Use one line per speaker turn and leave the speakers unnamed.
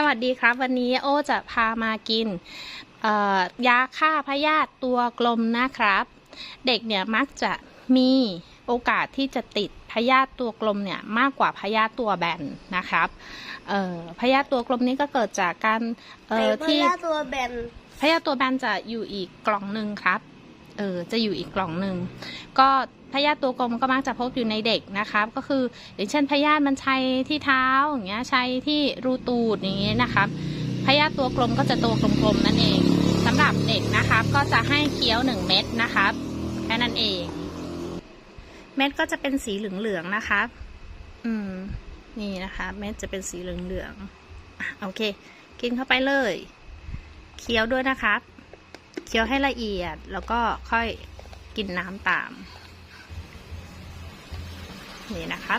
สวัสดีครับ วันนี้โอจะพามากินยาฆ่าพยาธิตัวกลมนะครับ เด็กเนี่ยมักจะมีโอกาสที่จะติดพยาธิตัวกลมเนี่ยมากกว่าพยาธิตัวแบนนะครับพยาธิตัวกลมนี้ก็เกิดจากการที่
พยาธิตัวแบน
พยาธิตัวแบนจะอยู่อีกกล่องหนึ่งครับเออจะอยู่อีกกล่องหนึ่งก็ พยาธิตัวกลมก็มักจะพบอยู่ในเด็กนะครับก็คืออย่างเช่นพยาธิมันชัยที่เท้าอย่างเงี้ยชัยที่รูตูดอย่างเงี้ยนะครับพยาธิตัวกลมก็จะตัวกลมๆนั่นเองสำหรับเด็กนะครับก็จะให้เคี้ยวหนึ่งเม็ดนะครับแค่นั้นเอง เม็ดก็จะเป็นสีเหลืองๆนะครับอืมนี่นะคะ เม็ดจะเป็นสีเหลืองๆโอเค กินเข้าไปเลย เคี้ยวด้วยนะครับ เคี้ยวให้ละเอียดแล้วก็ค่อยกินน้ำตาม นี่นะคะ